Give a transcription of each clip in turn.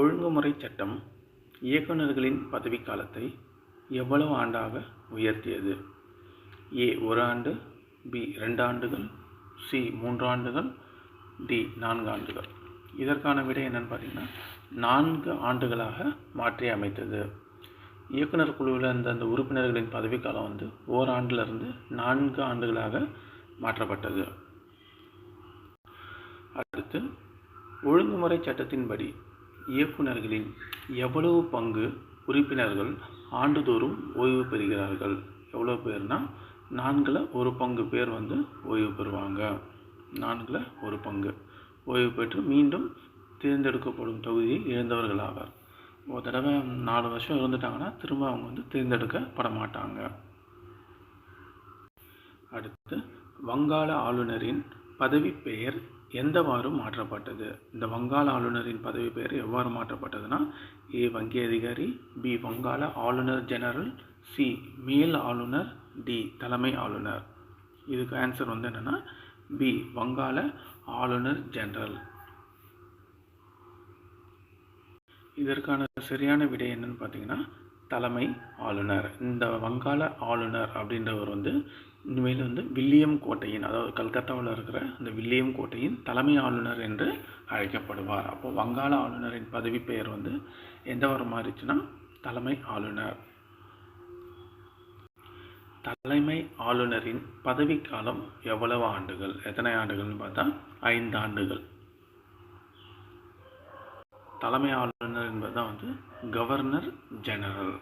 ஒழுங்குமுறை சட்டம் இயக்குநர்களின் பதவிக்காலத்தை எவ்வளவு ஆண்டாக உயர்த்தியது? ஏ ஒரு ஆண்டு பி ரெண்டு ஆண்டுகள் சி மூன்று ஆண்டுகள் டி நான்கு ஆண்டுகள். இதற்கான விடை என்னென்னு பார்த்தீங்கன்னா நான்கு ஆண்டுகளாக மாற்றி அமைத்தது. இயக்குனர் குழுவில் இருந்த அந்த உறுப்பினர்களின் பதவிக்காலம் வந்து ஓராண்டிலிருந்து நான்கு ஆண்டுகளாக மாற்றப்பட்டது. அடுத்து ஒழுங்குமுறை சட்டத்தின்படி இயக்குநர்களின் எவ்வளவு பங்கு உறுப்பினர்கள் ஆண்டுதோறும் ஓய்வு பெறுகிறார்கள்? எவ்வளோ பேர்னா நான்கில் ஒரு பங்கு பேர் வந்து ஓய்வு பெறுவாங்க. நான்கில் ஒரு பங்கு. ஓய்வு பெற்று மீண்டும் தேர்ந்தெடுக்கப்படும் தொகுதியை இழந்தவர்களாவார் ஒரு தடவை நாலு வருஷம் இருந்துட்டாங்கன்னா திரும்ப அவங்க வந்து தேர்ந்தெடுக்கப்பட மாட்டாங்க அடுத்து வங்காள ஆளுநரின் பதவி பெயர் எந்தவாறு மாற்றப்பட்டது? இந்த வங்காள ஆளுநரின் பதவி பெயர் எவ்வாறு மாற்றப்பட்டதுன்னா ஏ. வங்கி அதிகாரி பி. வங்காள ஆளுநர் ஜெனரல் சி. மேல் ஆளுநர் டி. தலைமை ஆளுநர். இதுக்கு ஆன்சர் வந்து என்னென்னா பி. வங்காள ஆளுநர் ஜெனரல். இதற்கான சரியான விடை என்னன்னு பார்த்தீங்கன்னா தலைமை ஆளுநர். இந்த வங்காள ஆளுநர் அப்படின்றவர் வந்து இனிமேல் வந்து வில்லியம் கோட்டையின் அதாவது கல்கத்தாவில் இருக்கிற அந்த வில்லியம் கோட்டையின் தலைமை ஆளுநர் என்று அழைக்கப்படுவார். அப்போது வங்காள ஆளுநரின் பதவி பெயர் வந்து எந்த வர மாறிச்சுன்னா தலைமை ஆளுநர். தலைமை ஆளுநரின் பதவிக்காலம் எவ்வளவு ஆண்டுகள்? எத்தனை ஆண்டுகள்னு பார்த்தா ஐந்து ஆண்டுகள். தலைமை ஆளுநர் என்பது தான் வந்து கவர்னர் ஜெனரல்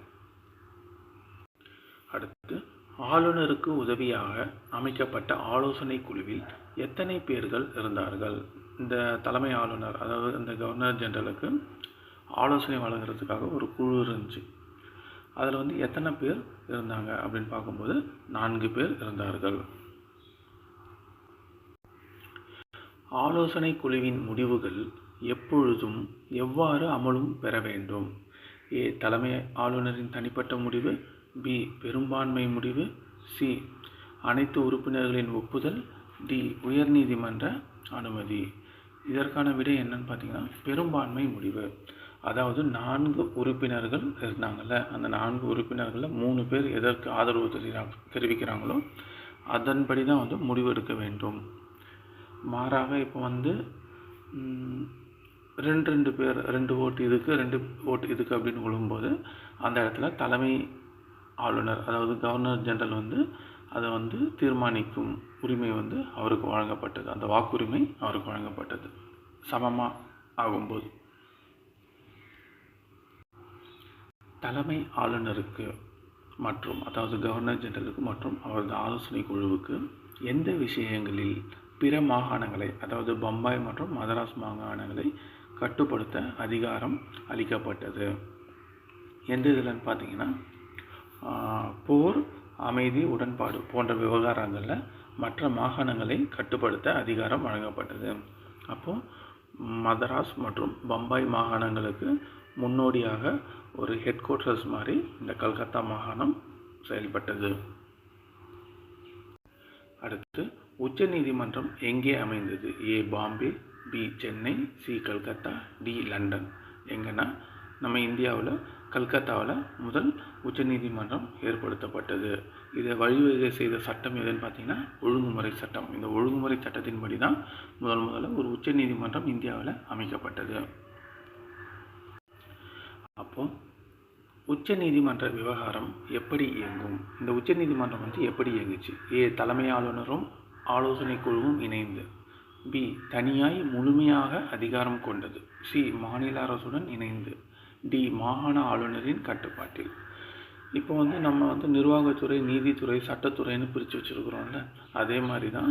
ஆளுநருக்கு உதவியாக அமைக்கப்பட்ட ஆலோசனை குழுவில் எத்தனை பேர்கள் இருந்தார்கள்? இந்த தலைமை ஆளுநர் அதாவது இந்த கவர்னர் ஜெனரலுக்கு ஆலோசனை வழங்குறதுக்காக ஒரு குழு இருந்துச்சு. அதில் வந்து எத்தனை பேர் இருந்தாங்க அப்படின்னு பார்க்கும்போது நான்கு பேர் இருந்தார்கள். ஆலோசனை குழுவின் முடிவுகள் எப்பொழுதும் எவ்வாறு அமலும் பெற வேண்டும்? ஏ தலைமை ஆளுநரின் தனிப்பட்ட முடிவு பி. பெரும்பான்மை முடிவு சி. அனைத்து உறுப்பினர்களின் ஒப்புதல் டி. உயர்நீதிமன்ற அனுமதி. இதற்கான விடை என்னன்னு பார்த்தீங்கன்னா பெரும்பான்மை முடிவு. அதாவது நான்கு உறுப்பினர்கள் இருந்தாங்கல்ல அந்த நான்கு உறுப்பினர்களில் மூணு பேர் எதற்கு ஆதரவு தெரிவிக்கிறாங்க தெரிவிக்கிறாங்களோ அதன்படி தான் வந்து முடிவெடுக்க வேண்டும். மாறாக இப்போ வந்து ரெண்டு ரெண்டு பேர் ரெண்டு ஓட்டு இதுக்கு ரெண்டு ஓட்டு இதுக்கு அப்படின்னு கொள்ளும்போது அந்த இடத்துல தலைமை ஆளுநர் அதாவது கவர்னர் ஜெனரல் வந்து அதை வந்து தீர்மானிக்கும் உரிமை வந்து அவருக்கு வழங்கப்பட்டது. அந்த வாக்குரிமை அவருக்கு வழங்கப்பட்டது. சமமாக ஆகும்போது. தலைமை ஆளுநருக்கு மற்றும் அதாவது கவர்னர் ஜெனரலுக்கு மற்றும் அவரது ஆலோசனை குழுவுக்கு எந்த விஷயங்களில் பிற மாகாணங்களை அதாவது பம்பாய் மற்றும் மதராஸ் மாகாணங்களை கட்டுப்படுத்த அதிகாரம் அளிக்கப்பட்டது? எந்த இதில்னு பார்த்தீங்கன்னா போர் அமைதி உடன்பாடு போன்ற விவகாரங்களில் மற்ற மாகாணங்களை கட்டுப்படுத்த அதிகாரம் வழங்கப்பட்டது. அப்போது மதராஸ் மற்றும் பம்பாய் மாகாணங்களுக்கு முன்னோடியாக ஒரு ஹெட் குவார்ட்டர்ஸ் மாதிரி இந்த கல்கத்தா மாகாணம் செயல்பட்டது. அடுத்து உச்சநீதிமன்றம் எங்கே அமைந்தது? A Bombay B Chennai C Calcutta D London. எங்கன்னா நம்ம இந்தியாவில் கல்கத்தாவில் முதல் உச்சநீதிமன்றம் ஏற்படுத்தப்பட்டது. இதை வழிவகை செய்த சட்டம் எதுன்னு பார்த்தீங்கன்னா ஒழுங்குமுறை சட்டம். இந்த ஒழுங்குமுறை சட்டத்தின்படி தான் முதல் முதல்ல ஒரு உச்சநீதிமன்றம் இந்தியாவில் அமைக்கப்பட்டது. அப்போ உச்சநீதிமன்ற விவகாரம் எப்படி இயங்கும்? இந்த உச்சநீதிமன்றம் வந்து எப்படி இயங்குச்சு? ஏ தலைமை ஆளுநரும் ஆலோசனை குழுவும் இணைந்து. பி தனியாய் முழுமையாக அதிகாரம் கொண்டது. சி மாநில அரசுடன் இணைந்து. டி மாகாண ஆளுநரின் கட்டுப்பாட்டில். இப்போ வந்து நம்ம வந்து நிர்வாகத்துறை நீதித்துறை சட்டத்துறைன்னு பிரித்து வச்சுருக்குறோம்ல அதே மாதிரி தான்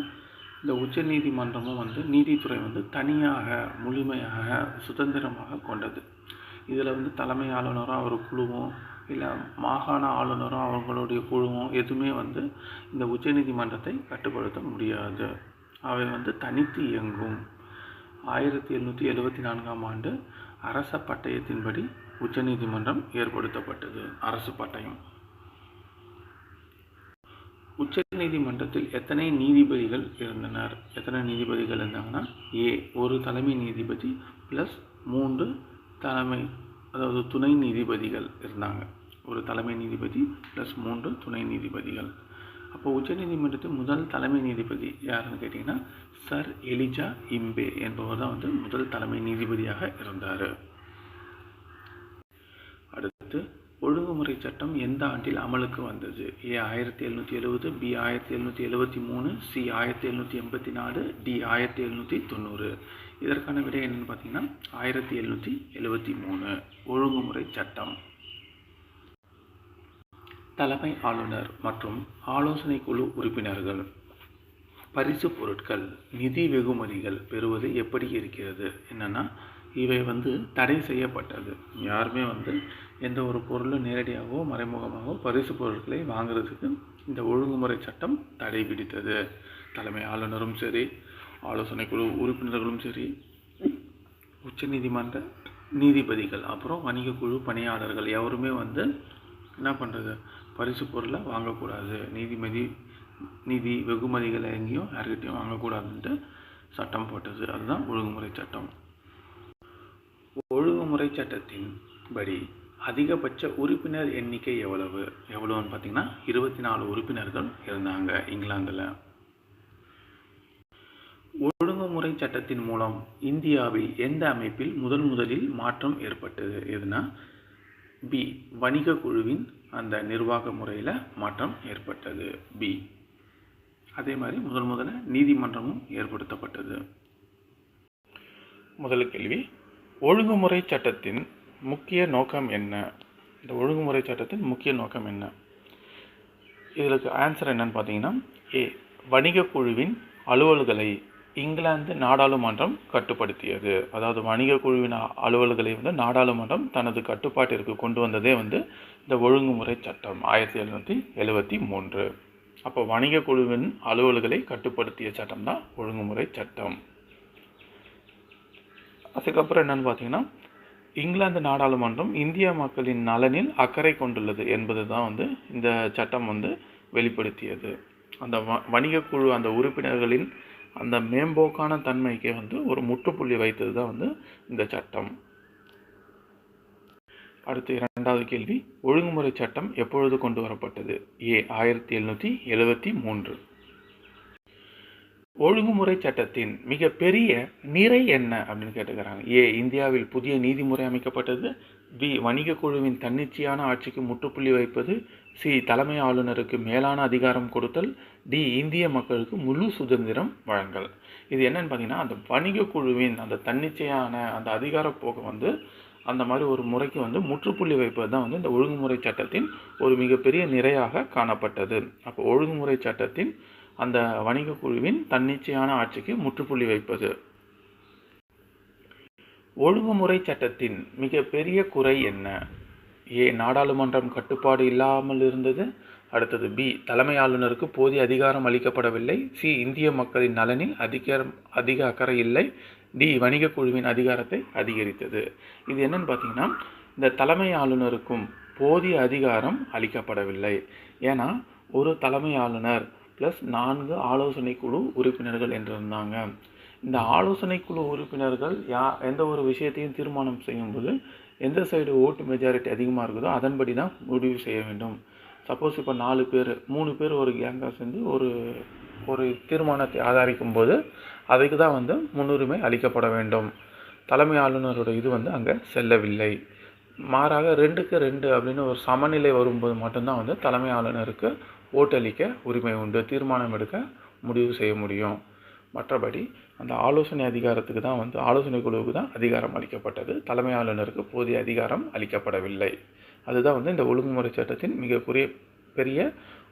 இந்த உச்சநீதிமன்றமும் வந்து நீதித்துறை வந்து தனியாக முழுமையாக சுதந்திரமாக கொண்டது. இதில் வந்து தலைமை ஆளுநரும் அவர் குழுவும் இல்லை மாகாண ஆளுநரும் அவங்களுடைய குழுவும் எதுவுமே வந்து இந்த உச்சநீதிமன்றத்தை கட்டுப்படுத்த முடியாது. அவை வந்து தனித்து இயங்கும். ஆயிரத்தி எழுநூற்றி எழுபத்தி நான்காம் ஆண்டு அரச பட்டயத்தின்படி உச்சநீதிமன்றம் ஏற்படுத்தப்பட்டது. அரசு பட்டயம். உச்சநீதிமன்றத்தில் எத்தனை நீதிபதிகள் இருந்தனர்? எத்தனை நீதிபதிகள் இருந்தாங்கன்னா ஏ ஒரு தலைமை நீதிபதி ப்ளஸ் மூன்று தலைமை அதாவது துணை நீதிபதிகள் இருந்தாங்க. ஒரு தலைமை நீதிபதி ப்ளஸ் மூன்று துணை நீதிபதிகள். அப்போ உச்சநீதிமன்றத்தின் முதல் தலைமை நீதிபதி யாருன்னு கேட்டிங்கன்னா சர் எலிஜா இம்பே என்பவர் தான் வந்து முதல் தலைமை நீதிபதியாக இருந்தார். அடுத்து ஒழுங்குமுறை சட்டம் எந்த ஆண்டில் அமலுக்கு வந்தது? ஏ ஆயிரத்தி எழுநூற்றி எழுபது பி ஆயிரத்தி எழுநூற்றி எழுபத்தி மூணு சி ஆயிரத்தி எழுநூற்றி எண்பத்தி நாலு டி ஆயிரத்தி எழுநூற்றி தொண்ணூறு. இதற்கான விடை என்னன்னு பார்த்தீங்கன்னா ஆயிரத்தி எழுநூற்றி எழுபத்தி மூணு. ஒழுங்குமுறை சட்டம். தலைமை ஆளுநர் மற்றும் ஆலோசனை குழு உறுப்பினர்கள். பரிசு பொருட்கள் நிதி வெகுமதிகள் பெறுவது எப்படி இருக்கிறது? என்னென்னா இவை வந்து தடை செய்யப்பட்டது. யாருமே வந்து எந்த ஒரு பொருளும் நேரடியாகவோ மறைமுகமாகவோ பரிசு பொருட்களை வாங்குறதுக்கு இந்த ஒழுங்குமுறை சட்டம் தடை விதித்தது. தலைமை ஆளுநரும் சரி ஆலோசனை குழு உறுப்பினர்களும் சரி உச்சநீதிமன்ற நீதிபதிகள் அப்புறம் வணிக குழு பணியாளர்கள் எவருமே வந்து என்ன பண்ணுறது பரிசு பொருளை வாங்கக்கூடாது. நீதிமதி நிதி வெகுமதிகளை எங்கேயும் யார்கிட்டையும் வாங்கக்கூடாதுன்ட்டு சட்டம் போட்டது. அதுதான் ஒழுங்குமுறை சட்டம். ஒழுங்குமுறை சட்டத்தின் படி அதிகபட்ச உறுப்பினர் எண்ணிக்கை எவ்வளவு? எவ்வளோன்னு பார்த்தீங்கன்னா இருபத்தி நாலு உறுப்பினர்கள் இருந்தாங்க இங்கிலாந்தில். ஒழுங்குமுறை சட்டத்தின் மூலம் இந்தியாவில் எந்த அமைப்பில் முதன் முதலில் மாற்றம் ஏற்பட்டது? எதுனா பி. வணிக குழுவின் அந்த நிர்வாக முறையில் மாற்றம் ஏற்பட்டது. பி. அதே மாதிரி முதல் முதல்ல நீதிமன்றமும் ஏற்படுத்தப்பட்டது. முதல் கேள்வி ஒழுங்குமுறை சட்டத்தின் முக்கிய நோக்கம் என்ன? இந்த ஒழுங்குமுறை சட்டத்தின் முக்கிய நோக்கம் என்ன? இதற்கு ஆன்சர் என்னன்னு பார்த்தீங்கன்னா ஏ வணிக குழுவின் அலுவல்களை இங்கிலாந்து நாடாளுமன்றம் கட்டுப்படுத்தியது. அதாவது வணிக குழுவின் அலுவல்களை வந்து நாடாளுமன்றம் தனது கட்டுப்பாட்டிற்கு கொண்டு வந்ததே வந்து இந்த ஒழுங்குமுறை சட்டம் ஆயிரத்தி எழுநூற்றி எழுபத்தி மூன்று. அப்போ வணிக குழுவின் அலுவல்களை கட்டுப்படுத்திய சட்டம் தான் ஒழுங்குமுறை சட்டம். அதுக்கப்புறம் என்னன்னு பார்த்தீங்கன்னா இங்கிலாந்து நாடாளுமன்றம் இந்திய மக்களின் நலனில் அக்கறை கொண்டுள்ளது என்பது தான் வந்து இந்த சட்டம் வந்து வெளிப்படுத்தியது. அந்த வ- வணிக குழு அந்த உறுப்பினர்களின் அந்த மேம்போக்கான தன்மைக்கு வந்து ஒரு முற்றுப்புள்ளி வைத்தது தான் வந்து இந்த சட்டம். அடுத்து இரண்டாவது கேள்வி ஒழுங்குமுறை சட்டம் எப்பொழுது கொண்டு வரப்பட்டது? ஏ ஆயிரத்தி எழுநூற்றி எழுபத்தி மூன்று. ஒழுங்குமுறை சட்டத்தின் மிகப்பெரிய நிறை என்ன அப்படின்னு கேட்டுக்கிறாங்க. ஏ இந்தியாவில் புதிய நீதிமுறை அமைக்கப்பட்டது. பி வணிக குழுவின் தன்னிச்சையான ஆட்சிக்கு முற்றுப்புள்ளி வைப்பது. சி தலைமை ஆளுநருக்கு மேலான அதிகாரம் கொடுத்தல். டி இந்திய மக்களுக்கு முழு சுதந்திரம் வழங்கல். இது என்னன்னு பார்த்தீங்கன்னா அந்த வணிக குழுவின் அந்த தன்னிச்சையான அந்த அதிகாரப்போக்கு வந்து அந்த மாதிரி ஒரு முறைக்கு வந்து முற்றுப்புள்ளி வைப்பது தான் வந்து இந்த ஒழுங்குமுறை சட்டத்தின் ஒரு மிகப்பெரிய நிறையாக காணப்பட்டது. அப்போ ஒழுங்குமுறை சட்டத்தின் அந்த வணிக குழுவின் தன்னிச்சையான ஆட்சிக்கு முற்றுப்புள்ளி வைப்பது. ஒழுங்குமுறை சட்டத்தின் மிகப்பெரிய குறை என்ன? ஏ நாடாளுமன்றம் கட்டுப்பாடு இல்லாமல் இருந்தது. அடுத்தது பி தலைமை ஆளுநருக்கு போதிய அதிகாரம் அளிக்கப்படவில்லை. சி இந்திய மக்களின் நலனில் அதிகாரம் அதிக அக்கறை இல்லை. டி வணிக குழுவின் அதிகாரத்தை அதிகரித்தது. இது என்னன்னு பார்த்தீங்கன்னா இந்த தலைமை ஆளுநருக்கும் போதிய அதிகாரம் அளிக்கப்படவில்லை. ஏன்னா ஒரு தலைமை ஆளுநர் ப்ளஸ் நான்கு ஆலோசனை குழு உறுப்பினர்கள் என்று இருந்தாங்க இந்த ஆலோசனை குழு உறுப்பினர்கள் யா எந்த ஒரு விஷயத்தையும் தீர்மானம் செய்யும்போது எந்த சைடு ஓட்டு மெஜாரிட்டி அதிகமாக இருக்குதோ அதன்படி தான் முடிவு செய்ய வேண்டும். சப்போஸ் இப்போ நாலு பேர் மூணு பேர் ஒரு கேங்காக சேர்ந்து ஒரு ஒரு தீர்மானத்தை ஆதரிக்கும் போது அதுக்கு தான் வந்து முன்னுரிமை அளிக்கப்பட வேண்டும். தலைமை ஆளுநரோட இது வந்து அங்கே செல்லவில்லை. மாறாக ரெண்டுக்கு ரெண்டு அப்படின்னு ஒரு சமநிலை வரும்போது மட்டும்தான் வந்து தலைமை ஆளுநருக்கு ஓட்டளிக்க உரிமை உண்டு தீர்மானம் எடுக்க முடிவு செய்ய முடியும். மற்றபடி அந்த ஆலோசனை அதிகாரத்துக்கு தான் வந்து ஆலோசனை குழுவுக்கு தான் அதிகாரம் அளிக்கப்பட்டது. தலைமை ஆளுநருக்கு போதிய அதிகாரம் அளிக்கப்படவில்லை. அதுதான் வந்து இந்த ஒழுங்குமுறை சட்டத்தின் மிக பெரிய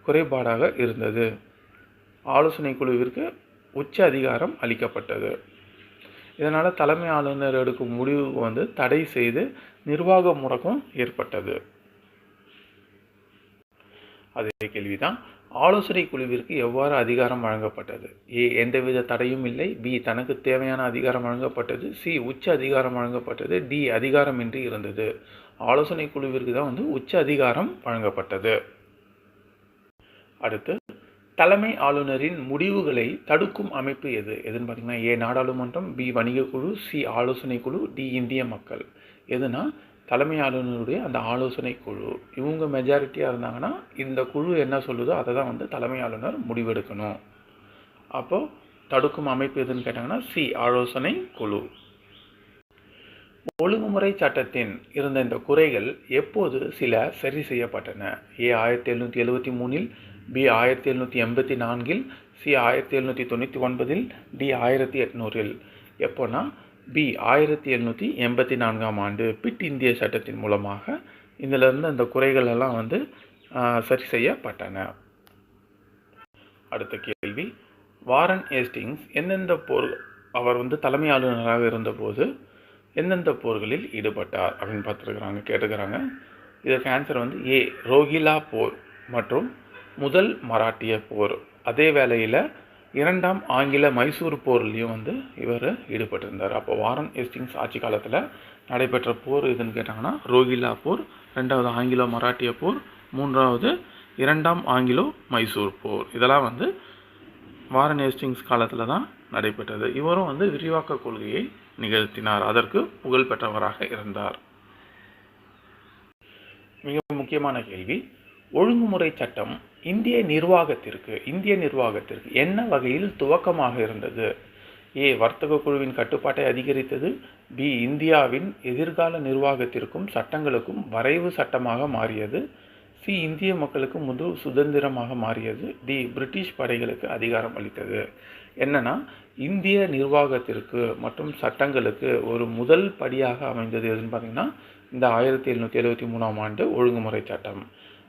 குறைபாடாக இருந்தது. ஆலோசனை குழுவிற்கு உச்ச அதிகாரம் அளிக்கப்பட்டது. இதனால் தலைமை ஆளுநர் எடுக்கும் முடிவு வந்து தடை செய்து நிர்வாக முடக்கம் ஏற்பட்டது. அதே கேள்விதான். ஆலோசனை குழுவிற்கு எவ்வாறு அதிகாரம் வழங்கப்பட்டது? ஏ எந்தவித தடையும் இல்லை. பி தனக்கு தேவையான அதிகாரம் வழங்கப்பட்டது. சி உச்ச அதிகாரம் வழங்கப்பட்டது. டி அதிகாரமின்றி இருந்தது. ஆலோசனை குழுவிற்கு தான் வந்து உச்ச அதிகாரம் வழங்கப்பட்டது. அடுத்து தலைமை ஆளுநரின் முடிவுகளை தடுக்கும் அமைப்பு எது? எதுன்னு பார்த்தீங்கன்னா ஏ நாடாளுமன்றம் பி வணிக குழு சி ஆலோசனை குழு டி இந்திய மக்கள். எதுனா தலைமை ஆளுநருடைய அந்த ஆலோசனை குழு இவங்க மெஜாரிட்டியாக இருந்தாங்கன்னா இந்த குழு என்ன சொல்லுதோ அதை தான் வந்து தலைமை ஆளுநர் முடிவெடுக்கணும். அப்போது தடுக்கும் அமைப்பு எதுன்னு கேட்டாங்கன்னா சி ஆலோசனை குழு ஒழுங்குமுறை சட்டத்தின் இருந்த இந்த குறைகள் எப்போது சில சரி செய்யப்பட்டன? ஏ ஆயிரத்தி எழுநூற்றி எழுபத்தி மூணில் பி ஆயிரத்தி எழுநூற்றி எண்பத்தி நான்கில் சி ஆயிரத்தி எழுநூற்றி தொண்ணூற்றி ஒன்பதில் டி ஆயிரத்தி எட்நூறில். எப்போனா பி ஆயிரத்தி எழுநூற்றி எண்பத்தி நான்காம் ஆண்டு பிட் இந்திய சட்டத்தின் மூலமாக இதிலிருந்து அந்த குறைகள் எல்லாம் வந்து சரி செய்யப்பட்டன. அடுத்த கேள்வி. வாரன் ஏஸ்டிங்ஸ் எந்தெந்த போர் அவர் வந்து தலைமை ஆளுநராக இருந்தபோது எந்தெந்த போர்களில் ஈடுபட்டார் அப்படின்னு பார்த்துருக்குறாங்க கேட்டுக்கிறாங்க. இதற்கு ஆன்சர் வந்து ஏ ரோகிலா போர் மற்றும் முதல் மராட்டிய போர். அதே வேளையில் இரண்டாம் ஆங்கில மைசூர் போர்லேயும் வந்து இவர் ஈடுபட்டிருந்தார். அப்போ வாரன் ஏஸ்டிங்ஸ் ஆட்சி காலத்தில் நடைபெற்ற போர் எதுன்னு கேட்டாங்கன்னா ரோகில்லா போர் ரெண்டாவது ஆங்கிலோ மராட்டிய போர் மூன்றாவது இரண்டாம் ஆங்கிலோ மைசூர் போர். இதெல்லாம் வந்து வாரன் ஏஸ்டிங்ஸ் காலத்தில் தான் நடைபெற்றது. இவரும் வந்து விரிவாக்க கொள்கையை நிகழ்த்தினார். அதற்கு புகழ் பெற்றவராக இருந்தார். மிக முக்கியமான கேள்வி ஒழுங்குமுறை சட்டம் இந்திய நிர்வாகத்திற்கு இந்திய நிர்வாகத்திற்கு என்ன வகையில் துவக்கமாக இருந்தது? ஏ. வர்த்தக குழுவின் கட்டுப்பாட்டை அதிகரித்தது. பி. இந்தியாவின் எதிர்கால நிர்வாகத்திற்கும் சட்டங்களுக்கும் வரைவு சட்டமாக மாறியது. சி. இந்திய மக்களுக்கு முழு சுதந்திரமாக மாறியது. டி. பிரிட்டிஷ் படைகளுக்கு அதிகாரம் அளித்தது. என்னன்னா இந்திய நிர்வாகத்திற்கு மற்றும் சட்டங்களுக்கு ஒரு முதல் படியாக அமைந்தது எதுன்னு பார்த்தீங்கன்னா இந்த ஆயிரத்தி எழுநூற்றி எழுபத்தி மூணாம் ஆண்டு ஒழுங்குமுறை சட்டம்.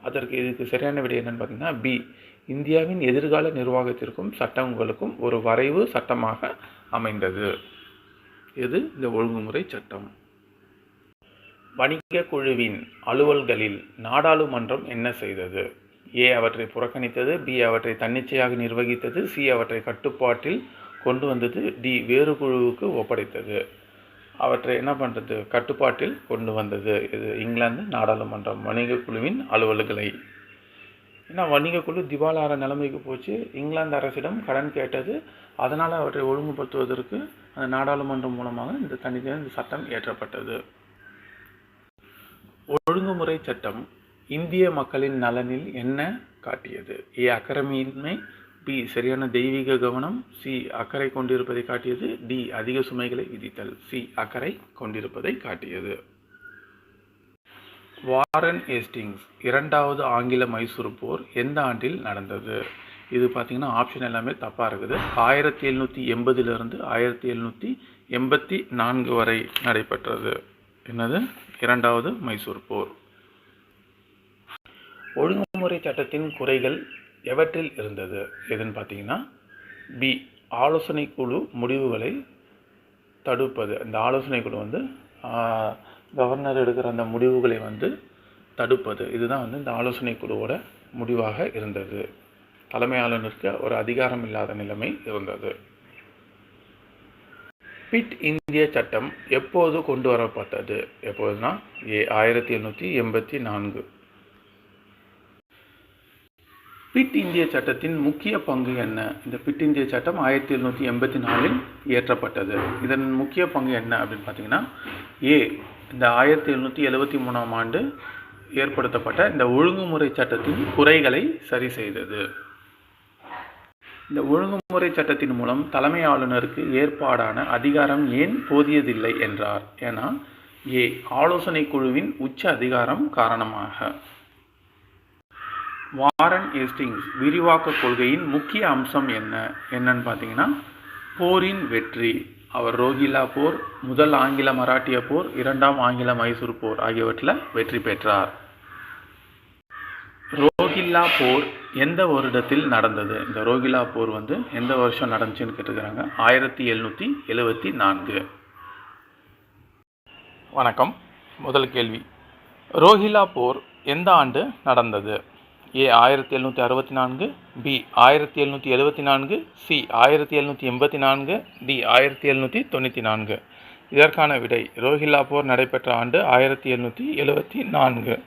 அதற்கு இதுக்கு சரியான விடை என்னன்னு பார்த்தீங்கன்னா பி இந்தியாவின் எதிர்கால நிர்வாகத்திற்கும் சட்டங்களுக்கும் ஒரு வரைவு சட்டமாக அமைந்தது. இது இந்த ஒழுங்குமுறை சட்டம். வணிக குழுவின் அலுவல்களில் நாடாளுமன்றம் என்ன செய்தது? ஏ. அவற்றை புறக்கணித்தது பி. அவற்றை தன்னிச்சையாக நிர்வகித்தது சி. அவற்றை கட்டுப்பாட்டில் கொண்டு வந்தது டி. வேறு குழுவுக்கு ஒப்படைத்தது. அவற்றை என்ன பண்ணுறது கட்டுப்பாட்டில் கொண்டு வந்தது. இது இங்கிலாந்து நாடாளுமன்றம் வணிக குழுவின் அலுவல்களை. ஏன்னா வணிக குழு திவாலார நிலைமைக்கு போச்சு. இங்கிலாந்து அரசிடம் கடன் கேட்டது. அதனால் அவற்றை ஒழுங்குபடுத்துவதற்கு அந்த நாடாளுமன்றம் மூலமாக இந்த தனித்தனி இந்த சட்டம் இயற்றப்பட்டது. ஒழுங்குமுறை சட்டம் இந்திய மக்களின் நலனில் என்ன காட்டியது? ஏ அக்கறையின்மை பி சரியான தெய்வீக கவனம் சி அக்கறை கொண்டிருப்பதை காட்டியது டி அதிக சுமைகளை விதித்தல் சி அக்கறை கொண்டிருப்பதை காட்டியது. வாரன் ஏஸ்டிங்ஸ் இரண்டாவது ஆங்கில மைசூர் போர் எந்த ஆண்டில் நடந்தது? இது பார்த்திங்கன்னா ஆப்ஷன் எல்லாமே தப்பாக இருக்குது. ஆயிரத்தி எழுநூற்றி எண்பதுலேருந்து ஆயிரத்தி எழுநூற்றி எண்பத்தி நான்கு வரை நடைபெற்றது. என்னது? இரண்டாவது மைசூர் போர். ஒழுங்குமுறை சட்டத்தின் குறைகள் எவற்றில் இருந்தது? எதுன்னு பார்த்தீங்கன்னா பி ஆலோசனை குழு முடிவுகளை தடுப்பது. அந்த ஆலோசனை குழு வந்து கவர்னர் எடுக்கிற அந்த முடிவுகளை வந்து தடுப்பது. இதுதான் வந்து இந்த ஆலோசனை குழுவோட முடிவாக இருந்தது. தலைமை ஆளுநருக்கு ஒரு அதிகாரம் இல்லாத நிலைமை இருந்தது. பிட் இந்திய சட்டம் எப்போது கொண்டு வரப்பட்டது? எப்போதுனா ஏ ஆயிரத்தி எண்ணூற்றி எண்பத்தி நான்கு. பிட் இந்திய சட்டத்தின் முக்கிய பங்கு என்ன? இந்த பிட் இந்திய சட்டம் ஆயிரத்தி எழுநூற்றி எண்பத்தி நாலில் இயற்றப்பட்டது. இதன் முக்கிய பங்கு என்ன அப்படின்னு பார்த்தீங்கன்னா ஏ இந்த ஆயிரத்தி எழுநூற்றி எழுபத்தி மூணாம் ஆண்டு ஏற்படுத்தப்பட்ட இந்த ஒழுங்குமுறை சட்டத்தின் குறைகளை சரி செய்தது. இந்த ஒழுங்குமுறை சட்டத்தின் மூலம் தலைமை ஆளுநருக்கு ஏற்பாடான அதிகாரம் ஏன் போதியதில்லை என்றார்? ஏன்னா ஏ ஆலோசனை குழுவின் உச்ச அதிகாரம் காரணமாக. வாரன் ஏஸ்டிங்ஸ் விரிவாக்க கொள்கையின் முக்கிய அம்சம் என்ன? என்னன்னு பார்த்தீங்கன்னா போரின் வெற்றி. அவர் ரோகிலா போர் முதல் ஆங்கில மராட்டிய போர் இரண்டாம் ஆங்கில மைசூர் போர் ஆகியவற்றில் வெற்றி பெற்றார். ரோகில்லா போர் எந்த வருடத்தில் நடந்தது? இந்த ரோகிலா போர் வந்து எந்த வருஷம் நடந்துச்சுன்னு கேட்டுக்கிறாங்க ஆயிரத்தி எழுநூற்றி எழுபத்தி நான்கு. வணக்கம். முதல் கேள்வி. ரோஹிலா போர் எந்த ஆண்டு நடந்தது? ஏ ஆயிரத்தி எழுநூற்றி அறுபத்தி நான்கு பி ஆயிரத்தி எழுநூற்றி எழுபத்தி நான்கு சி ஆயிரத்தி எழுநூற்றி எண்பத்தி நான்கு டி ஆயிரத்தி எழுநூற்றி தொண்ணூற்றி நான்கு. இதற்கான விடை ரோஹில்லா போர் நடைபெற்ற ஆண்டு ஆயிரத்தி எழுநூற்றி எழுபத்தி நான்கு.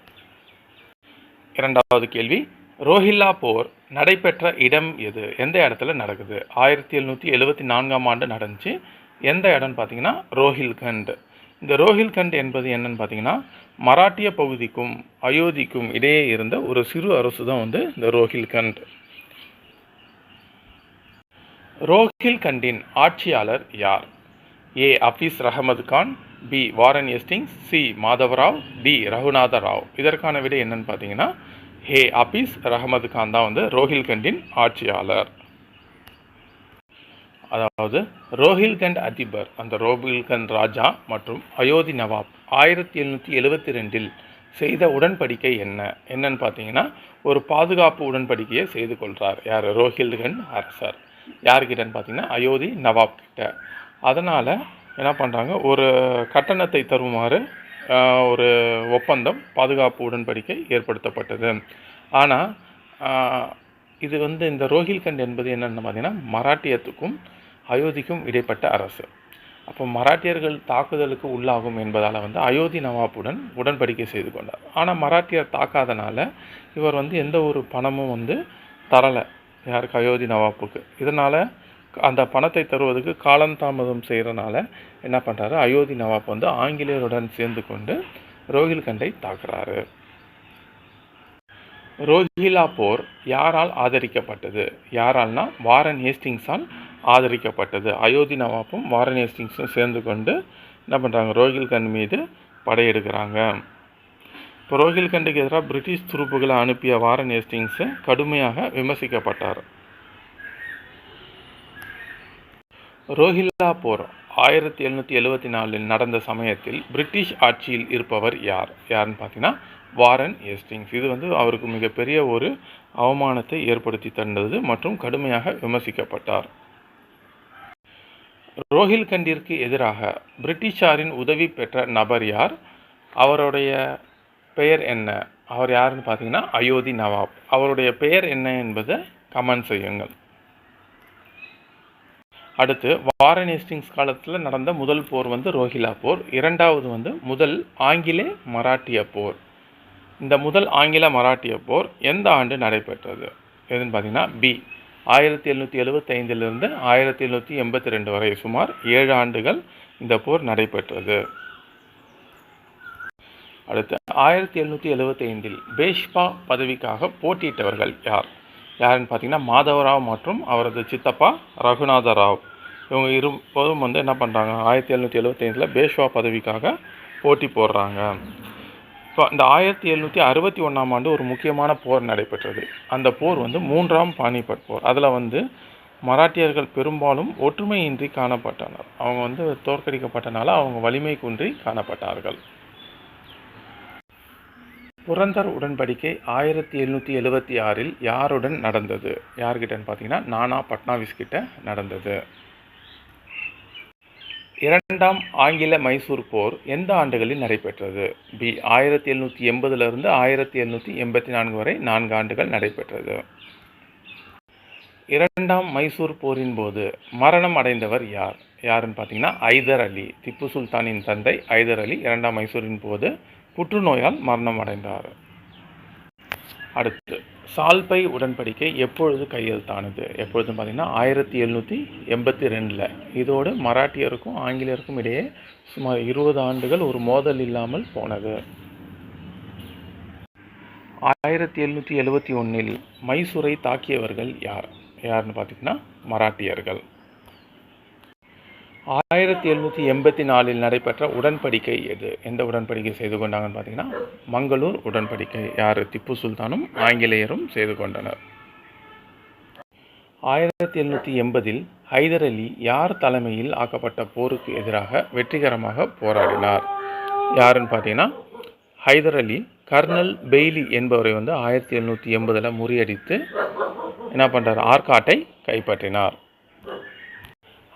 இரண்டாவது கேள்வி ரோஹில்லா போர் நடைபெற்ற இடம் எது? எந்த இடத்துல நடக்குது? ஆயிரத்தி எழுநூற்றி எழுபத்தி நான்காம் ஆண்டு நடந்துச்சு. எந்த இடம்னு பார்த்தீங்கன்னா ரோஹில்கண்ட். இந்த ரோஹில்கண்ட் என்பது என்னன்னு பார்த்தீங்கன்னா மராட்டிய பகுதிக்கும் அயோத்திக்கும் இடையே இருந்த ஒரு சிறு அரசு தான் வந்து இந்த ரோஹில்கண்ட் ரோஹில்கண்டின் ஆட்சியாளர் யார்? A. Hafiz Rahmat Khan B. Warren Hastings C. Madhavrao D. Raghunath Rao. இதற்கான விடை என்னன்னு பார்த்தீங்கன்னா ஹே அபீஸ் ரஹமது கான் தான் வந்து ரோஹில்கண்டின் ஆட்சியாளர். அதாவது ரோஹில்கண்ட் அதிபர் அந்த ரோஹில்கண்ட் ராஜா மற்றும் அயோத்தி நவாப் ஆயிரத்தி எழுநூற்றி எழுபத்தி ரெண்டில் செய்த உடன்படிக்கை என்ன? என்னன்னு பார்த்தீங்கன்னா ஒரு பாதுகாப்பு உடன்படிக்கையை செய்து கொள்கிறார் யார்? ரோஹில்கண்ட் அரசர். யார்கிட்டன்னு பார்த்தீங்கன்னா அயோத்தி நவாப் கிட்ட. அதனால் என்ன பண்ணுறாங்க ஒரு கட்டணத்தை தருமாறு ஒரு ஒப்பந்தம் பாதுகாப்பு உடன்படிக்கை ஏற்படுத்தப்பட்டது. ஆனால் இது வந்து இந்த ரோஹில்கண்ட் என்பது என்னென்னு பார்த்தீங்கன்னா மராட்டியத்துக்கும் அயோத்திக்கும் இடைப்பட்ட அரசு. அப்போ மராட்டியர்கள் தாக்குதலுக்கு உள்ளாகும் என்பதால் வந்து அயோத்தி நவாப்புடன் உடன்படிக்கை செய்து கொண்டார். ஆனால் மராட்டியர் தாக்காதனால இவர் வந்து எந்த ஒரு பணமும் வந்து தரலை. யாருக்கு? அயோத்தி நவாப்புக்கு. இதனால் அந்த பணத்தை தருவதற்கு காலந்தாமதம் செய்கிறனால என்ன பண்ணுறாரு அயோத்தி நவாப் வந்து ஆங்கிலேயருடன் சேர்ந்து கொண்டு ரோஹில்கண்டை தாக்குறாரு. ரோஹிலா போர் யாரால் ஆதரிக்கப்பட்டது? யாரால்னா வாரன் ஹேஸ்டிங்ஸால் ஆதரிக்கப்பட்டது. அயோத்தி நவாப்பும் வாரன் ஹேஸ்டிங்ஸும் சேர்ந்து கொண்டு என்ன பண்ணுறாங்க ரோஹில்கண்ட் மீது படையெடுக்கிறாங்க இப்போ ரோஹில்கண்டுக்கு எதிராக பிரிட்டிஷ் துருப்புகளை அனுப்பிய வாரன் ஹேஸ்டிங்ஸு கடுமையாக விமர்சிக்கப்பட்டார். ரோஹில்லா போர் ஆயிரத்தி எழுநூற்றி எழுபத்தி நாலில் நடந்த சமயத்தில் பிரிட்டிஷ் ஆட்சியில் இருப்பவர் யார்? யாருன்னு பார்த்தீங்கன்னா வாரன் ஹேஸ்டிங்ஸ். இது வந்து அவருக்கு மிகப்பெரிய ஒரு அவமானத்தை ஏற்படுத்தி தந்தது மற்றும் கடுமையாக விமர்சிக்கப்பட்டார். ரோஹில்கண்டிற்கு எதிராக பிரிட்டிஷாரின் உதவி பெற்ற நபர் யார்? அவருடைய பெயர் என்ன? அவர் யாருன்னு பார்த்தீங்கன்னா அயோத்தி நவாப். அவருடைய பெயர் என்ன என்பதை கமெண்ட் செய்யுங்கள். அடுத்து வாரன் ஹேஸ்டிங்ஸ் காலத்தில் நடந்த முதல் போர் வந்து ரோஹிலா போர். இரண்டாவது வந்து முதல் ஆங்கிலே மராட்டிய போர். இந்த முதல் ஆங்கில மராட்டிய போர் எந்த ஆண்டு நடைபெற்றது? எதுன்னு பார்த்தீங்கன்னா பி. ஆயிரத்தி எழுநூற்றி எழுபத்தைந்திலிருந்து ஆயிரத்தி எழுநூற்றி எண்பத்தி ரெண்டு வரை சுமார் ஏழு ஆண்டுகள் இந்த போர் நடைபெற்றது. அடுத்து ஆயிரத்தி எழுநூற்றி எழுபத்தைந்தில் பேஷ்பா பதவிக்காக போட்டியிட்டவர்கள் யார்? யாருன்னு பார்த்தீங்கன்னா மாதவராவ் மற்றும் அவரது சித்தப்பா ரகுநாத ராவ் இவங்க இருப்பதும் வந்து என்ன பண்ணுறாங்க ஆயிரத்தி எழுநூற்றி எழுபத்தைந்தில் பேஷ்வா பதவிக்காக போட்டி போடுறாங்க. இப்போ இந்த ஆயிரத்தி எழுநூற்றி அறுபத்தி ஒன்றாம் ஆண்டு ஒரு முக்கியமான போர் நடைபெற்றது. அந்த போர் வந்து மூன்றாம் பானிபட் போர். அதில் வந்து மராட்டியர்கள் பெரும்பாலும் ஒற்றுமையின்றி காணப்பட்டனர். அவங்க வந்து தோற்கடிக்கப்பட்டனால அவங்க வலிமை குன்றி காணப்பட்டார்கள். புரந்தர் உடன்படிக்கை ஆயிரத்தி எழுநூற்றி எழுபத்தி ஆறில் யாருடன் நடந்தது? யார்கிட்டன்னு பார்த்தீங்கன்னா நானா பட்னாவிஸ் கிட்ட நடந்தது. இரண்டாம் ஆங்கில மைசூர் போர் எந்த ஆண்டுகளில் நடைபெற்றது? பி ஆயிரத்தி எழுநூற்றி எண்பதுலேருந்து ஆயிரத்தி எழுநூற்றி எண்பத்தி நான்கு வரை நான்கு ஆண்டுகள் நடைபெற்றது. இரண்டாம் மைசூர் போரின் போது மரணம் அடைந்தவர் யார்? யாருன்னு பார்த்தீங்கன்னா ஐதர் அலி திப்பு சுல்தானின் தந்தை ஐதர் அலி இரண்டாம் மைசூரின் போது புற்றுநோயால் மரணம் அடைந்தார். அடுத்து சால்பை உடன்படிக்கை எப்பொழுது கையெழுத்தானது? எப்பொழுதுன்னு பார்த்தீங்கன்னா ஆயிரத்தி எழுநூற்றி எண்பத்தி ரெண்டில். இதோடு மராட்டியருக்கும் ஆங்கிலேயருக்கும் இடையே சுமார் இருபது ஆண்டுகள் ஒரு மோதல் இல்லாமல் போனது. ஆயிரத்தி எழுநூற்றி எழுபத்தி ஒன்றில் மைசூரை தாக்கியவர்கள் யார்? யாருன்னு பார்த்தீங்கன்னா மராட்டியர்கள். ஆயிரத்தி எழுநூற்றி எண்பத்தி நாலில் நடைபெற்ற உடன்படிக்கை எது? எந்த உடன்படிக்கை செய்து கொண்டாங்கன்னு பார்த்தீங்கன்னா மங்களூர் உடன்படிக்கை. யார்? திப்பு சுல்தானும் ஆங்கிலேயரும் செய்து கொண்டனர். ஆயிரத்தி எழுநூற்றி எண்பதில் ஹைதர் அலி யார் தலைமையில் ஆக்கப்பட்ட போருக்கு எதிராக வெற்றிகரமாக போராடினார்? யாருன்னு பார்த்தீங்கன்னா ஹைதர் அலி கர்னல் பெய்லி என்பவரை வந்து ஆயிரத்தி எழுநூற்றி எண்பதில் முறியடித்து என்ன பண்ணுறார் ஆர்காட்டை கைப்பற்றினார்.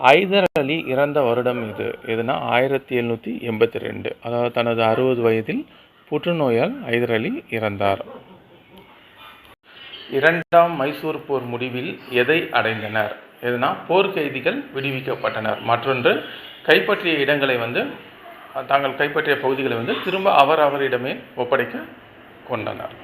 ஹைதர் அலி இறந்த வருடம் இது. எதுனா ஆயிரத்தி எழுநூற்றி எண்பத்தி ரெண்டு. அதாவது தனது அறுபது வயதில் புற்றுநோயால் ஹைதர் அலி இறந்தார். இரண்டாம் மைசூர் போர் முடிவில் எதை அடைந்தனர்? எதுனா போர்க்கைதிகள் விடுவிக்கப்பட்டனர். மற்றொன்று கைப்பற்றிய இடங்களை வந்து தாங்கள் கைப்பற்றிய பகுதிகளை வந்து திரும்ப அவர் அவரிடமே ஒப்படைக்க கொண்டனர்.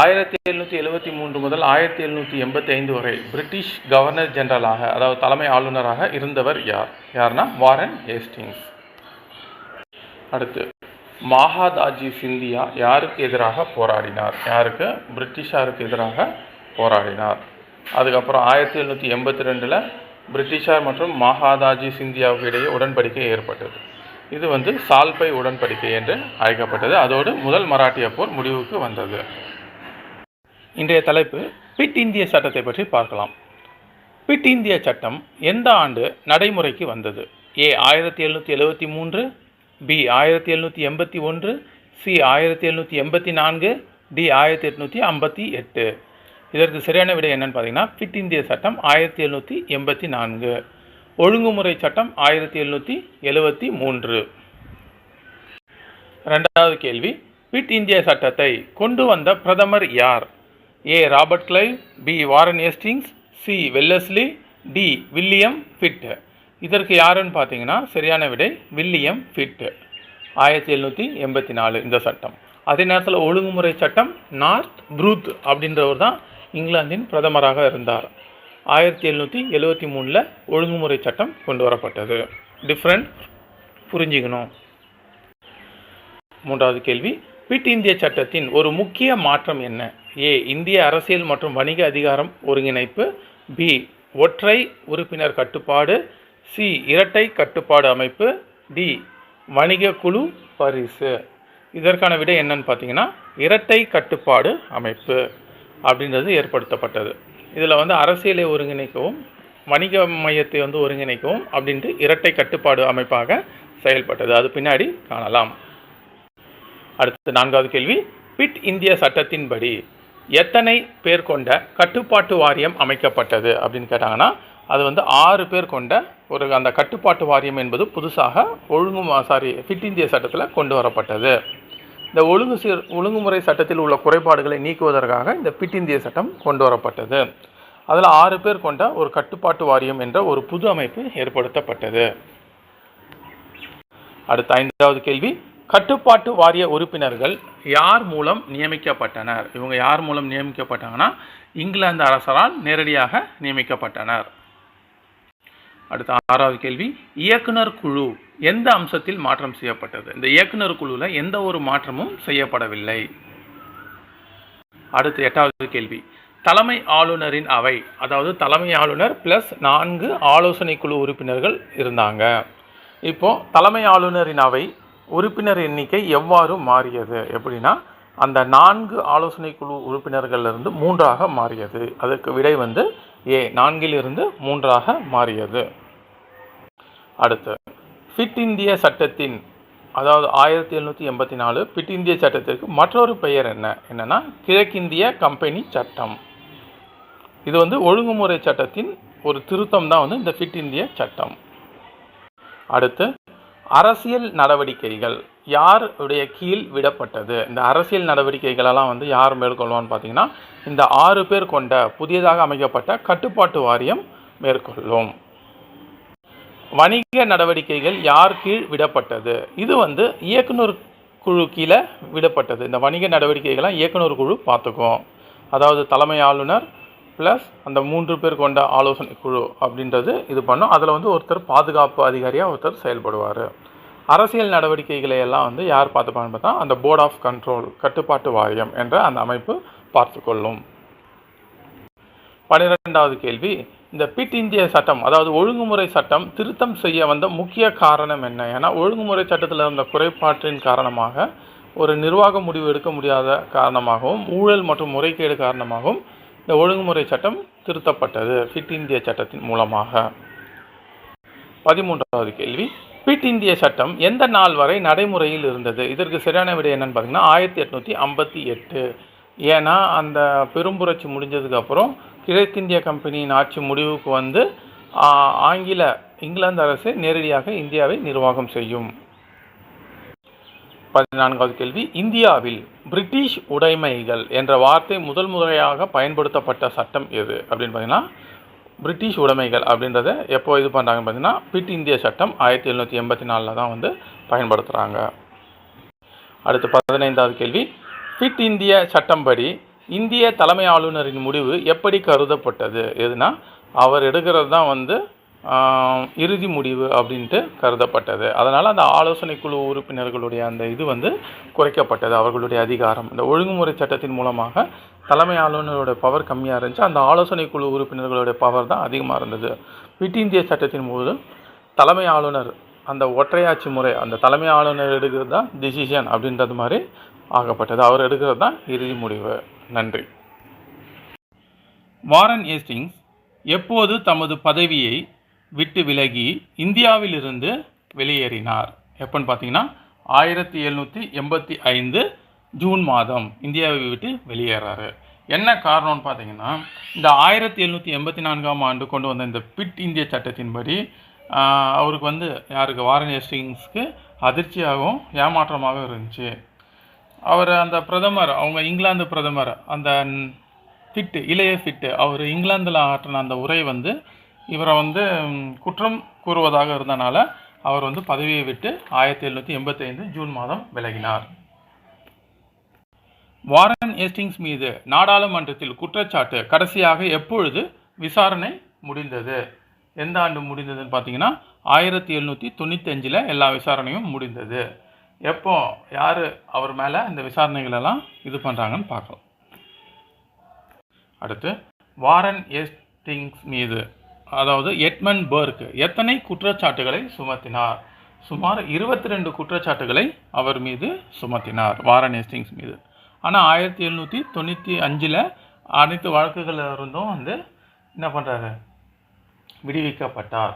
ஆயிரத்தி எழுநூற்றி எழுபத்தி மூன்று முதல் ஆயிரத்தி எழுநூற்றி எண்பத்தி ஐந்து வரை பிரிட்டிஷ் கவர்னர் ஜெனரலாக அதாவது தலைமை ஆளுநராக இருந்தவர் யார்? யார்னா? Warren Hastings. அடுத்து மகாதாஜி சிந்தியா யாருக்கு எதிராக போராடினார்? யாருக்கு? பிரிட்டிஷாருக்கு எதிராக போராடினார். அதுக்கப்புறம் ஆயிரத்தி எழுநூற்றி எண்பத்தி ரெண்டில் பிரிட்டிஷார் மற்றும் மகாதாஜி சிந்தியாவுக்கு இடையே உடன்படிக்கை ஏற்பட்டது. இது வந்து சால்பை உடன்படிக்கை என்று அழைக்கப்பட்டது. அதோடு முதல் மராட்டிய போர் முடிவுக்கு வந்தது. இன்றைய தலைப்பு பிட் இந்திய சட்டத்தை பற்றி பார்க்கலாம். பிட் இந்திய சட்டம் எந்த ஆண்டு நடைமுறைக்கு வந்தது? ஏ ஆயிரத்தி எழுநூற்றி எழுபத்தி மூன்று பி ஆயிரத்தி எழுநூற்றி எண்பத்தி ஒன்று சி ஆயிரத்தி எழுநூற்றி எண்பத்தி நான்கு டி ஆயிரத்தி எட்நூற்றி ஐம்பத்தி எட்டு. இதற்கு சரியான விடை என்னென்னு பார்த்தீங்கன்னா பிட் இந்திய சட்டம் ஆயிரத்தி எழுநூற்றி எண்பத்தி நான்கு. ஒழுங்குமுறை சட்டம் ஆயிரத்தி எழுநூற்றி எழுபத்தி மூன்று. ரெண்டாவது கேள்வி பிட் இந்திய சட்டத்தை கொண்டு வந்த பிரதமர் யார்? A. Robert Clive B. Warren Hastings C. Wellesley D. William Pitt. இதற்கு யாருன்னு பார்த்தீங்கன்னா சரியான விடை வில்லியம் ஃபிட். ஆயிரத்தி எழுநூற்றி எண்பத்தி நாலு இந்த சட்டம். அதே நேரத்தில் ஒழுங்குமுறை சட்டம் நார்த் ப்ரூத் அப்படின்றவர் தான் இங்கிலாந்தின் பிரதமராக இருந்தார். ஆயிரத்தி எழுநூற்றி எழுபத்தி மூணில் ஒழுங்குமுறை சட்டம் கொண்டு வரப்பட்டது. டிஃப்ரெண்ட் புரிஞ்சுக்கணும். மூன்றாவது கேள்வி பிட் இந்திய சட்டத்தின் ஒரு முக்கிய மாற்றம் என்ன? ஏ. இந்திய அரசியல் மற்றும் வணிக அதிகாரம் ஒருங்கிணைப்பு. பி. ஒற்றை உறுப்பினர் கட்டுப்பாடு. சி. இரட்டை கட்டுப்பாடு அமைப்பு. டி. வணிக குழு பரிசு. இதற்கான விடை என்னன்னு பார்த்தீங்கன்னா இரட்டை கட்டுப்பாடு அமைப்பு அப்படின்றது ஏற்படுத்தப்பட்டது. இதில் வந்து அரசியலை ஒருங்கிணைக்கவும் வணிக மையத்தை வந்து ஒருங்கிணைக்கவும் அப்படின்ட்டு இரட்டை கட்டுப்பாடு அமைப்பாக செயல்பட்டது. அது பின்னாடி காணலாம். அடுத்து நான்காவது கேள்வி. பிட் இந்திய சட்டத்தின்படி எத்தனை பேர் கொண்ட கட்டுப்பாட்டு வாரியம் அமைக்கப்பட்டது அப்படின்னு கேட்டாங்கன்னா அது வந்து ஆறு பேர் கொண்ட ஒரு அந்த கட்டுப்பாட்டு வாரியம் என்பது புதுசாக ஒழுங்கு சாரி ஃபிட் இந்திய சட்டத்தில் கொண்டு வரப்பட்டது. இந்த ஒழுங்கு சீர் ஒழுங்குமுறை சட்டத்தில் உள்ள குறைபாடுகளை நீக்குவதற்காக இந்த பிட் இந்திய சட்டம் கொண்டு வரப்பட்டது. அதில் ஆறு பேர் கொண்ட ஒரு கட்டுப்பாட்டு வாரியம் என்ற ஒரு புது அமைப்பு ஏற்படுத்தப்பட்டது. அடுத்த ஐந்தாவது கேள்வி. கட்டுப்பாட்டு வாரிய உறுப்பினர்கள் யார் மூலம் நியமிக்கப்பட்டனர்? இவங்க யார் மூலம் நியமிக்கப்பட்டாங்கன்னா இங்கிலாந்து அரசரால் நேரடியாக நியமிக்கப்பட்டனர். அடுத்த ஆறாவது கேள்வி. இயக்குனர் குழு எந்த அம்சத்தில் மாற்றம் செய்யப்பட்டது? இந்த இயக்குனர் குழுவில் எந்த ஒரு மாற்றமும் செய்யப்படவில்லை. அடுத்து எட்டாவது கேள்வி. தலைமை ஆளுநரின் அவை அதாவது தலைமை ஆளுநர் ப்ளஸ் நான்கு ஆலோசனை குழு உறுப்பினர்கள் இருந்தாங்க. இப்போ தலைமை ஆளுநரின் அவை உறுப்பினர் எண்ணிக்கை எவ்வாறு மாறியது? எப்படின்னா அந்த நான்கு ஆலோசனை குழு உறுப்பினர்களிலிருந்து மூன்றாக மாறியது. அதற்கு விடை வந்து ஏ. நான்கிலிருந்து மூன்றாக மாறியது. அடுத்து ஃபிட் இந்திய சட்டத்தின் அதாவது ஆயிரத்தி எழுநூற்றி எண்பத்தி நாலு ஃபிட் இந்திய சட்டத்திற்கு மற்றொரு பெயர் என்ன? என்னென்னா கிழக்கிந்திய கம்பெனி சட்டம். இது வந்து ஒழுங்குமுறை சட்டத்தின் ஒரு திருத்தம் தான் வந்து இந்த ஃபிட் இந்திய சட்டம். அடுத்து அரசியல் நடவடிக்கைகள் யாருடைய கீழ் விடப்பட்டது? இந்த அரசியல் நடவடிக்கைகளெல்லாம் வந்து யார் மேற்கொள்வான்னு பார்த்தீங்கன்னா இந்த ஆறு பேர் கொண்ட புதியதாக அமைக்கப்பட்ட கட்டுப்பாட்டு வாரியம் மேற்கொள்ளும். வணிக நடவடிக்கைகள் யார் கீழ் விடப்பட்டது? இது வந்து இயக்குனர் குழு கீழே விடப்பட்டது. இந்த வணிக நடவடிக்கைகள்லாம் இயக்குனர் குழு பார்த்துக்கும். அதாவது தலைமை ஆளுநர் ப்ளஸ் அந்த மூன்று பேர் கொண்ட ஆலோசனை குழு அப்படின்றது இது பண்ணும். அதில் வந்து ஒருத்தர் பாதுகாப்பு அதிகாரியாக ஒருத்தர் செயல்படுவார். அரசியல் நடவடிக்கைகளை எல்லாம் வந்து யார் பார்த்துப்பான்னு பார்த்தா அந்த போர்ட் ஆஃப் கண்ட்ரோல் கட்டுப்பாட்டு வாரியம் என்ற அந்த அமைப்பு பார்த்துக்கொள்ளும் பன்னிரெண்டாவது கேள்வி இந்த பிட் இந்திய சட்டம் அதாவது ஒழுங்குமுறை சட்டம் திருத்தம் செய்ய வந்த முக்கிய காரணம் என்ன? ஏன்னா ஒழுங்குமுறை சட்டத்தில் இருந்த குறைபாட்டின் காரணமாக ஒரு நிர்வாக முடிவு எடுக்க முடியாத காரணமாகவும் ஊழல் மற்றும் முறைகேடு காரணமாகவும் இந்த ஒழுங்குமுறை சட்டம் திருத்தப்பட்டது. ஃபிட் இந்திய சட்டத்தின் மூலமாக. பதிமூன்றாவது கேள்வி. பிட் இந்திய சட்டம் எந்த நாள் வரை நடைமுறையில் இருந்தது? இதற்கு சரியான விடை என்னன்னு பார்த்தீங்கன்னா ஆயிரத்தி எட்நூற்றி ஐம்பத்தி எட்டு. ஏன்னா அந்த பெரும்புரட்சி முடிஞ்சதுக்கப்புறம் கிழக்கிந்திய கம்பெனியின் ஆட்சி முடிவுக்கு வந்து ஆங்கில இங்கிலாந்து அரசு நேரடியாக இந்தியாவை நிர்வாகம் செய்யும். பதினான்காவது கேள்வி. இந்தியாவில் பிரிட்டிஷ் உடைமைகள் என்ற வார்த்தை முதல் முறையாக பயன்படுத்தப்பட்ட சட்டம் எது அப்படின்னு பார்த்தீங்கன்னா பிரிட்டிஷ் உடைமைகள் அப்படின்றத எப்போ இது பண்ணுறாங்கன்னு பார்த்தீங்கன்னா பிட் இந்திய சட்டம் ஆயிரத்தி எழுநூற்றி எண்பத்தி நாலில் தான் வந்து பயன்படுத்துகிறாங்க அடுத்து பதினைந்தாவது கேள்வி. ஃபிட் இந்திய சட்டம்படி இந்திய தலைமை ஆளுநரின் முடிவு எப்படி கருதப்பட்டது? எதுனா அவர் எடுக்கிறது தான் வந்து இறுதி முடிவு அப்படின்ட்டு கருதப்பட்டது. அதனால் அந்த ஆலோசனை குழு உறுப்பினர்களுடைய அந்த இது வந்து குறைக்கப்பட்டது. அவர்களுடைய அதிகாரம். இந்த ஒழுங்குமுறை சட்டத்தின் மூலமாக தலைமை ஆளுநரோட பவர் கம்மியாக இருந்துச்சு. அந்த ஆலோசனை குழு உறுப்பினர்களுடைய பவர் தான் அதிகமாக இருந்தது. பிட் இந்திய சட்டத்தின் போது தலைமை ஆளுநர் அந்த ஒற்றையாட்சி முறை அந்த தலைமை ஆளுநர் எடுக்கிறது தான் டிசிஷன் அப்படின்றது மாதிரி ஆகப்பட்டது. அவர் எடுக்கிறது தான் இறுதி முடிவு. நன்றி. வாரன் ஏஸ்டிங்ஸ் எப்போது தமது பதவியை விட்டு விலகி இந்தியாவிலிருந்து வெளியேறினார். எப்போன்னு பார்த்தீங்கன்னா ஆயிரத்தி எழுநூற்றி எண்பத்தி ஐந்து ஜூன் மாதம் இந்தியாவை விட்டு வெளியேறாரு. என்ன காரணம்னு பார்த்தீங்கன்னா இந்த ஆயிரத்தி எழுநூற்றி எண்பத்தி நான்காம் ஆண்டு கொண்டு வந்த இந்த பிட் இந்திய சட்டத்தின்படி அவருக்கு வந்து யாருக்கு வாரன் ஹெஸ்டிங்ஸ்க்கு அதிர்ச்சியாகவும் ஏமாற்றமாகவும் இருந்துச்சு. அவர் அந்த பிரதமர் அவங்க இங்கிலாந்து பிரதமர் அந்த ஃபிட்டு இளைய ஃபிட்டு அவர் இங்கிலாந்தில் ஆற்றின அந்த உரை வந்து இவரை வந்து குற்றம் கூறுவதாக இருந்தனால அவர் வந்து பதவியை விட்டு ஆயிரத்தி எழுநூற்றி எண்பத்தைந்து ஜூன் மாதம் விலகினார். வாரன் ஏஸ்டிங்ஸ் மீது நாடாளுமன்றத்தில் குற்றச்சாட்டு கடைசியாக எப்பொழுது விசாரணை முடிந்தது? எந்த ஆண்டு முடிந்ததுன்னு பார்த்தீங்கன்னா ஆயிரத்தி எழுநூற்றி தொண்ணூத்தஞ்சில் எல்லா விசாரணையும் முடிந்தது. எப்போ யார் அவர் மேலே இந்த விசாரணைகளெல்லாம் இது பண்ணுறாங்கன்னு பார்க்கலாம். அடுத்து வாரன் ஏஸ்டிங்ஸ் மீது அதாவது எட்மன் பர்க் எத்தனை குற்றச்சாட்டுகளை சுமத்தினார்? சுமார் இருபத்தி ரெண்டு குற்றச்சாட்டுகளை அவர் மீது சுமத்தினார் வாரன் ஏஸ்டிங்ஸ் மீது. ஆனால் ஆயிரத்தி எழுநூற்றி தொண்ணூற்றி அஞ்சில் அனைத்து வழக்குகளில் இருந்தும் வந்து என்ன பண்ணுறாரு விடுவிக்கப்பட்டார்.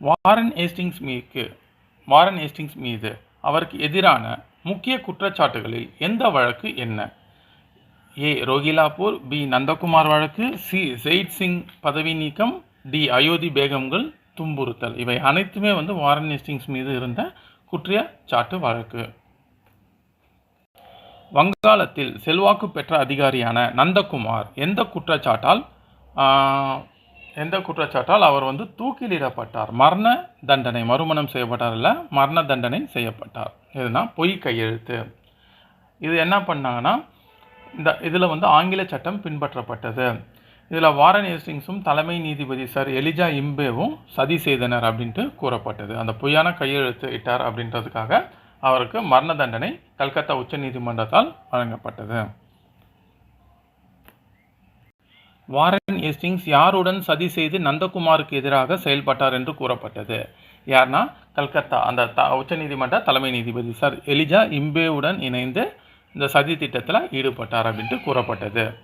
வாரன் ஏஸ்டிங்ஸ் மீக்கு வாரன் ஏஸ்டிங்ஸ் மீது அவருக்கு எதிரான முக்கிய குற்றச்சாட்டுகளில் எந்த வழக்கு என்ன? ஏ ரோகிலாப்பூர் பி நந்தகுமார் வழக்கு சி ஜெயித் சிங் பதவி நீக்கம் டி அயோத்தி பேகம்கள் துன்புறுத்தல். இவை அனைத்துமே வந்து வாரன் ஹேஸ்டிங்ஸ் மீது இருந்த குற்றச்சாட்டு வழக்கு. வங்காளத்தில் செல்வாக்கு பெற்ற அதிகாரியான நந்தகுமார் எந்த குற்றச்சாட்டால் எந்த குற்றச்சாட்டால் அவர் வந்து தூக்கிலிடப்பட்டார். மரண தண்டனை மறுமணம் செய்யப்பட்டார் இல்லை மரண தண்டனை செய்யப்பட்டார். இதுனா பொய் கையெழுத்து. இது என்ன பண்ணாங்கன்னா இந்த இதில் வந்து ஆங்கில சட்டம் பின்பற்றப்பட்டது. இதில் வாரன் ஹேஸ்டிங்ஸும் தலைமை நீதிபதி சார் எலிஜா இம்பேவும் சதி செய்தனர் அப்படின்ட்டு கூறப்பட்டது. அந்த பொய்யான கையெழுத்து இட்டார் அப்படின்றதுக்காக அவருக்கு மரண தண்டனை கல்கத்தா உச்ச நீதிமன்றத்தால் வழங்கப்பட்டது. வாரன் ஹேஸ்டிங்ஸ் யாருடன் சதி செய்து நந்தகுமாருக்கு எதிராக செயல்பட்டார் என்று கூறப்பட்டது. யார்னா கல்கத்தா அந்த த உச்சநீதிமன்ற தலைமை நீதிபதி சார் எலிஜா இம்பேவுடன் இணைந்து இந்த சதி திட்டத்தில் ஈடுபட்டார் அப்படின்ட்டு கூறப்பட்டது.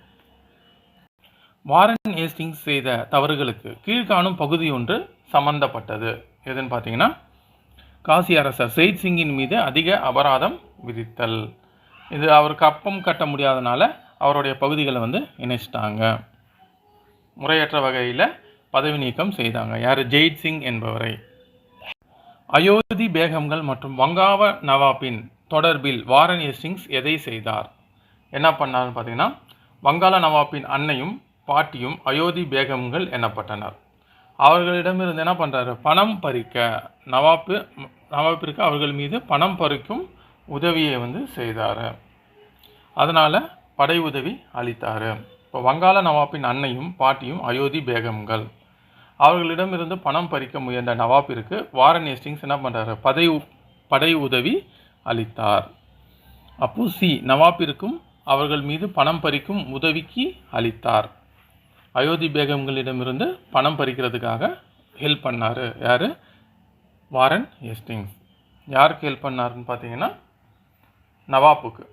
வாரன் ஹேஸ்டிங்ஸ் செய்த தவறுகளுக்கு கீழ்காணும் பகுதி ஒன்று சம்பந்தப்பட்டது. எதுன்னு பார்த்தீங்கன்னா காசி அரசர் செயித் சிங்கின் மீது அதிக அபராதம் விதித்தல். இது அவருக்கு அப்பம் கட்ட முடியாதனால அவருடைய பகுதிகளை வந்து இணைச்சிட்டாங்க. முறையற்ற வகையில் பதவி நீக்கம் செய்தாங்க. யார்? ஜெயித் சிங் என்பவரை. அயோத்தி பேகம்கள் மற்றும் வங்காவ நவாபின் தொடர்பில் வாரன் ஹேஸ்டிங்ஸ் எதை செய்தார்? என்ன பண்ணார்னு பார்த்தீங்கன்னா வங்காள நவாப்பின் அன்னையும் பாட்டியும் அயோத்தி பேகம்கள் எனப்பட்டனர் அவர்களிடமிருந்து என்ன பண்ணுறாரு பணம் பறிக்க நவாப்பு நவாப்பிற்கு அவர்கள் மீது பணம் பறிக்கும் உதவியை வந்து செய்தார். அதனால் படை உதவி அளித்தார். இப்போ வங்காள நவாப்பின் அன்னையும் பாட்டியும் அயோத்தி பேகம்கள் அவர்களிடமிருந்து பணம் பறிக்க முயன்ற நவாப்பிற்கு வாரன் ஹேஸ்டிங்ஸ் என்ன பண்ணுறாரு பதை உ- படை உதவி அளித்தார். அப்பூசி நவாப்பிற்கும் அவர்கள் மீது பணம் பறிக்கும் உதவிக்கு அளித்தார். அயோத்தி பேகம்களிடமிருந்து பணம் பறிக்கிறதுக்காக ஹெல்ப் பண்ணார். யார்? Warren Hastings. யாருக்கு ஹெல்ப் பண்ணாருன்னு பார்த்தீங்கன்னா நவாப்புக்கு.